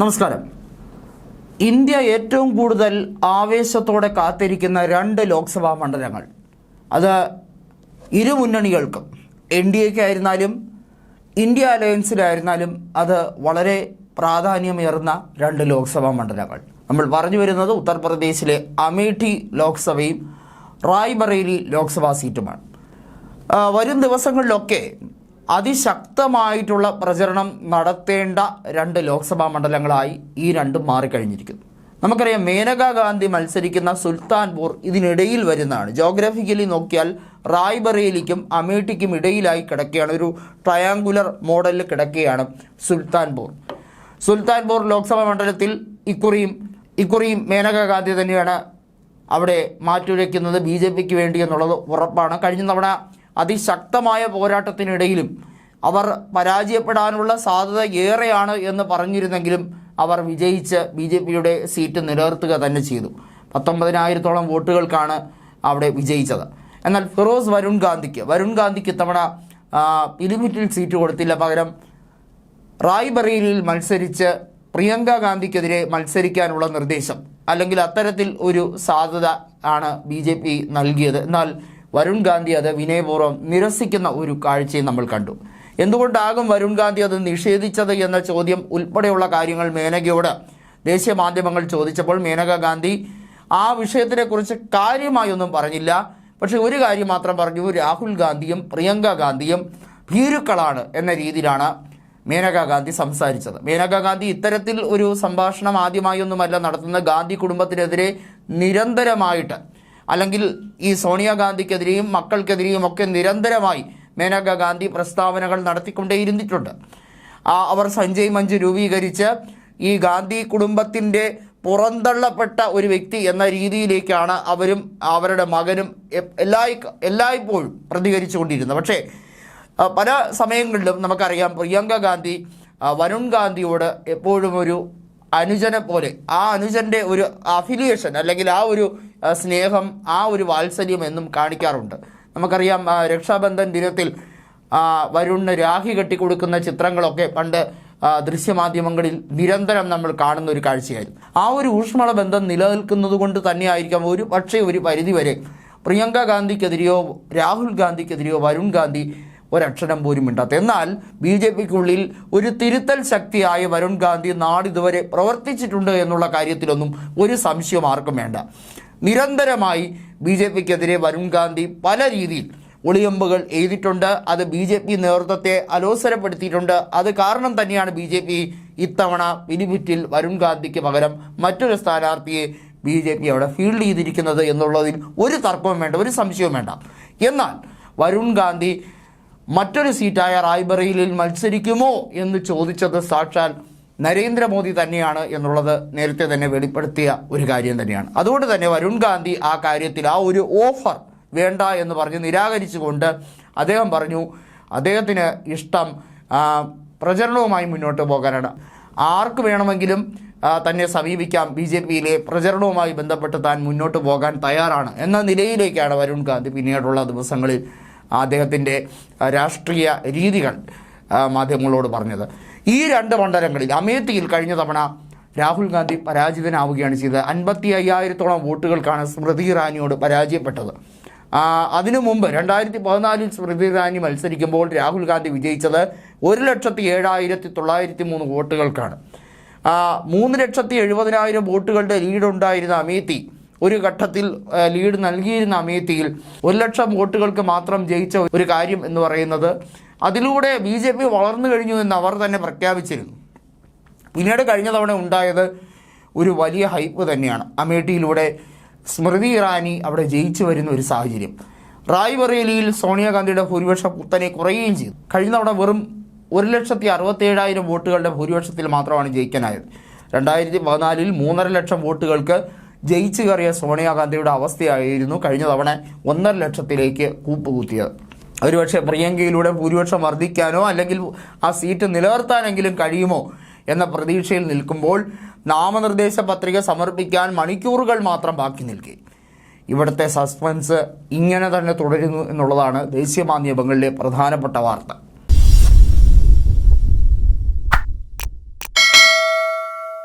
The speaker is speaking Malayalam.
നമസ്കാരം. ഇന്ത്യ ഏറ്റവും കൂടുതൽ ആവേശത്തോടെ കാത്തിരിക്കുന്ന രണ്ട് ലോക്സഭാ മണ്ഡലങ്ങൾ. അത് ഇരു മുന്നണികൾക്കും എൻ ഡി എക്ക് ആയിരുന്നാലും ഇന്ത്യ അലയൻസിലായിരുന്നാലും അത് വളരെ പ്രാധാന്യമേറുന്ന രണ്ട് ലോക്സഭാ മണ്ഡലങ്ങൾ. നമ്മൾ പറഞ്ഞു വരുന്നത് ഉത്തർപ്രദേശിലെ അമേഠി ലോക്സഭയും റായ്ബറേലി ലോക്സഭാ സീറ്റുമാണ്. വരും ദിവസങ്ങളിലൊക്കെ അതിശക്തമായിട്ടുള്ള പ്രചരണം നടത്തേണ്ട രണ്ട് ലോക്സഭാ മണ്ഡലങ്ങളായി ഈ രണ്ടും മാറിക്കഴിഞ്ഞിരിക്കുന്നു. നമുക്കറിയാം മേനക ഗാന്ധി മത്സരിക്കുന്ന സുൽത്താൻപൂർ ഇതിനിടയിൽ വരുന്നതാണ്. ജോഗ്രഫിക്കലി നോക്കിയാൽ റായ്ബറേലിക്കും അമേഠിക്കും ഇടയിലായി കിടക്കുകയാണ്. ഒരു ട്രയാങ്കുലർ മോഡലിൽ കിടക്കുകയാണ് സുൽത്താൻപൂർ. സുൽത്താൻപൂർ ലോക്സഭാ മണ്ഡലത്തിൽ ഇക്കുറിയും ഇക്കുറിയും മേനക ഗാന്ധി തന്നെയാണ് അവിടെ മാറ്റുരയ്ക്കുന്നത്. ബി ജെ പിക്ക് വേണ്ടി എന്നുള്ളത് ഉറപ്പാണ്. കഴിഞ്ഞ തവണ അതിശക്തമായ പോരാട്ടത്തിനിടയിലും അവർ പരാജയപ്പെടാനുള്ള സാധ്യത ഏറെയാണ് എന്ന് പറഞ്ഞിരുന്നെങ്കിലും അവർ വിജയിച്ച് ബി ജെ പിയുടെ സീറ്റ് നിലനിർത്തുക തന്നെ ചെയ്തു. പത്തൊമ്പതിനായിരത്തോളം വോട്ടുകൾക്കാണ് അവിടെ വിജയിച്ചത്. എന്നാൽ ഫിറോസ് വരുൺ ഗാന്ധിക്ക് വരുൺ ഗാന്ധിക്ക് ഇത്തവണ ഇലിമിറ്റിൽ സീറ്റ് കൊടുത്തില്ല. പകരം റായ്ബറേലിയിൽ മത്സരിച്ച് പ്രിയങ്ക ഗാന്ധിക്കെതിരെ മത്സരിക്കാനുള്ള നിർദ്ദേശം അല്ലെങ്കിൽ അത്തരത്തിൽ ഒരു സാധ്യത ആണ് ബി നൽകിയത്. എന്നാൽ വരുൺ ഗാന്ധി അത് വിനയപൂർവം നിരസിക്കുന്ന ഒരു കാഴ്ചയും നമ്മൾ കണ്ടു. എന്തുകൊണ്ടാകും വരുൺ ഗാന്ധി അത് നിഷേധിച്ചത് എന്ന ചോദ്യം ഉൾപ്പെടെയുള്ള കാര്യങ്ങൾ മേനകയോട് ദേശീയ മാധ്യമങ്ങൾ ചോദിച്ചപ്പോൾ മേനക ഗാന്ധി ആ വിഷയത്തിനെക്കുറിച്ച് കാര്യമായൊന്നും പറഞ്ഞില്ല. പക്ഷേ ഒരു കാര്യം മാത്രം പറഞ്ഞു. രാഹുൽ ഗാന്ധിയും പ്രിയങ്ക ഗാന്ധിയും ഭീരുക്കളാണ് എന്ന രീതിയിലാണ് മേനക ഗാന്ധി സംസാരിച്ചത്. മേനക ഗാന്ധി ഇത്തരത്തിൽ ഒരു സംഭാഷണം ആദ്യമായൊന്നുമല്ല നടത്തുന്ന ഗാന്ധി കുടുംബത്തിനെതിരെ നിരന്തരമായിട്ട് അല്ലെങ്കിൽ ഈ സോണിയാഗാന്ധിക്കെതിരെയും മക്കൾക്കെതിരെയും ഒക്കെ നിരന്തരമായി മേനക ഗാന്ധി പ്രസ്താവനകൾ നടത്തിക്കൊണ്ടേയിരുന്നിട്ടുണ്ട്. അവർ സഞ്ജയ് മഞ്ജു രൂപീകരിച്ച് ഈ ഗാന്ധി കുടുംബത്തിന്റെ പുറന്തള്ളപ്പെട്ട ഒരു വ്യക്തി എന്ന രീതിയിലേക്കാണ് അവരും അവരുടെ മകനും എല്ലാ എല്ലായി എല്ലായ്പ്പോഴും പ്രതികരിച്ചുകൊണ്ടിരുന്നത്. പക്ഷേ പല സമയങ്ങളിലും നമുക്കറിയാം പ്രിയങ്ക ഗാന്ധി വരുൺ ഗാന്ധിയോട് എപ്പോഴും ഒരു അനുജനെ പോലെ ആ അനുജന്റെ ഒരു അഫിലിയേഷൻ അല്ലെങ്കിൽ ആ ഒരു സ്നേഹം ആ ഒരു വാത്സല്യം എന്നും കാണിക്കാറുണ്ട്. നമുക്കറിയാം രക്ഷാബന്ധൻ ദിനത്തിൽ ആ, വരുണിന് രാഖി കെട്ടിക്കൊടുക്കുന്ന ചിത്രങ്ങളൊക്കെ പണ്ട് ദൃശ്യമാധ്യമങ്ങളിൽ നിരന്തരം നമ്മൾ കാണുന്ന ഒരു കാഴ്ചയായിരുന്നു. ആ ഒരു ഊഷ്മള ബന്ധം നിലനിൽക്കുന്നത് കൊണ്ട് തന്നെയായിരിക്കാം ഒരു പക്ഷേ ഒരു പരിധിവരെ പ്രിയങ്ക ഗാന്ധിക്കെതിരെയോ രാഹുൽ ഗാന്ധിക്കെതിരെയോ വരുൺ ഗാന്ധി ഒരക്ഷരം പോലും മിണ്ടാത്ത. എന്നാൽ ബി ജെ പിക്കുള്ളിൽ ഒരു തിരുത്തൽ ശക്തിയായ വരുൺ ഗാന്ധി നാടിതുവരെ പ്രവർത്തിച്ചിട്ടുണ്ട് എന്നുള്ള കാര്യത്തിലൊന്നും ഒരു സംശയം ആർക്കും വേണ്ട. നിരന്തരമായി ബി ജെ പിക്കെതിരെ വരുൺ ഗാന്ധി പല രീതിയിൽ ഒളിയമ്പുകൾ എഴുതിയിട്ടുണ്ട്. അത് ബി ജെ പി നേതൃത്വത്തെ അലോസരപ്പെടുത്തിയിട്ടുണ്ട്. അത് കാരണം തന്നെയാണ് ബി ജെ പി ഇത്തവണ പിലിഭിറ്റിൽ വരുൺ ഗാന്ധിക്ക് പകരം മറ്റൊരു സ്ഥാനാർത്ഥിയെ ബി ജെ പി അവിടെ ഫീൽഡ് ചെയ്തിരിക്കുന്നത് എന്നുള്ളതിൽ ഒരു തർക്കവും വേണ്ട ഒരു സംശയവും വേണ്ട. എന്നാൽ വരുൺ ഗാന്ധി മറ്റൊരു സീറ്റായ റായ്ബറേലിയിൽ മത്സരിക്കുമോ എന്ന് ചോദിച്ചത് സാക്ഷാൽ നരേന്ദ്രമോദി തന്നെയാണ് എന്നുള്ളത് നേരത്തെ തന്നെ വെളിപ്പെടുത്തിയ ഒരു കാര്യം തന്നെയാണ്. അതുകൊണ്ട് തന്നെ വരുൺ ഗാന്ധി ആ കാര്യത്തിൽ ആ ഒരു ഓഫർ വേണ്ട എന്ന് പറഞ്ഞ് നിരാകരിച്ചുകൊണ്ട് അദ്ദേഹം പറഞ്ഞു അദ്ദേഹത്തിന് ഇഷ്ടം പ്രചരണവുമായി മുന്നോട്ട് പോകാനാണ്. ആർക്ക് വേണമെങ്കിലും തന്നെ സമീപിക്കാം. ബി ജെ പിയിലെ പ്രചരണവുമായി ബന്ധപ്പെട്ട് താൻ മുന്നോട്ട് പോകാൻ തയ്യാറാണ്. എന്ന നിലയിലേക്കാണ് വരുൺ ഗാന്ധി പിന്നീടുള്ള ദിവസങ്ങളിൽ അദ്ദേഹത്തിന്റെ രാഷ്ട്രീയ രീതികൾ മാധ്യമങ്ങളോട് പറഞ്ഞത്. ഈ രണ്ട് മണ്ഡലങ്ങളിൽ അമേത്തിയിൽ കഴിഞ്ഞ തവണ രാഹുൽ ഗാന്ധി പരാജിതനാവുകയാണ് ചെയ്തത്. അൻപത്തി അയ്യായിരത്തോളം വോട്ടുകൾക്കാണ് സ്മൃതി ഇറാനിയോട് പരാജയപ്പെട്ടത്. അതിനു മുമ്പ് രണ്ടായിരത്തി പതിനാലിൽ സ്മൃതി ഇറാനി മത്സരിക്കുമ്പോൾ രാഹുൽ ഗാന്ധി വിജയിച്ചത് ഒരു ലക്ഷത്തി ഏഴായിരത്തി തൊള്ളായിരത്തി മൂന്ന് വോട്ടുകൾക്കാണ്. മൂന്ന് ലക്ഷത്തി എഴുപതിനായിരം വോട്ടുകളുടെ ലീഡുണ്ടായിരുന്ന അമേത്തി ഒരു ഘട്ടത്തിൽ ലീഡ് നൽകിയിരുന്ന അമേത്തിയിൽ ഒരു ലക്ഷം വോട്ടുകൾക്ക് മാത്രം ജയിച്ച ഒരു കാര്യം എന്ന് പറയുന്നത് അതിലൂടെ ബി ജെ പി വളർന്നു കഴിഞ്ഞു എന്ന് അവർ തന്നെ പ്രഖ്യാപിച്ചിരുന്നു. പിന്നീട് കഴിഞ്ഞ തവണ ഉണ്ടായത് ഒരു വലിയ ഹൈപ്പ് തന്നെയാണ്. അമേഠിയിലൂടെ സ്മൃതി ഇറാനി അവിടെ ജയിച്ചു വരുന്ന ഒരു സാഹചര്യം. റായ്ബറേലിയിൽ സോണിയാഗാന്ധിയുടെ ഭൂരിപക്ഷം കുത്തനെ കുറയുകയും ചെയ്തു. കഴിഞ്ഞ തവണ വെറും ഒരു ലക്ഷത്തി അറുപത്തേഴായിരം വോട്ടുകളുടെ ഭൂരിപക്ഷത്തിൽ മാത്രമാണ് ജയിക്കാനായത്. രണ്ടായിരത്തി പതിനാലിൽ മൂന്നര ലക്ഷം വോട്ടുകൾക്ക് ജയിച്ചു കയറിയ സോണിയാഗാന്ധിയുടെ അവസ്ഥയായിരുന്നു കഴിഞ്ഞ തവണ ഒന്നര ലക്ഷത്തിലേക്ക് കൂപ്പുകുത്തിയത്. ഒരുപക്ഷെ പ്രിയങ്കയിലൂടെ ഭൂരിപക്ഷം വർദ്ധിക്കാനോ അല്ലെങ്കിൽ ആ സീറ്റ് നിലനിർത്താനെങ്കിലും കഴിയുമോ എന്ന പ്രതീക്ഷയിൽ നിൽക്കുമ്പോൾ നാമനിർദ്ദേശ പത്രിക സമർപ്പിക്കാൻ മണിക്കൂറുകൾ മാത്രം ബാക്കി നിൽക്കി. ഇവിടുത്തെ സസ്പെൻസ് ഇങ്ങനെ തന്നെ തുടരുന്നു എന്നുള്ളതാണ് ദേശീയ മാധ്യമങ്ങളിലെ പ്രധാനപ്പെട്ട വാർത്ത.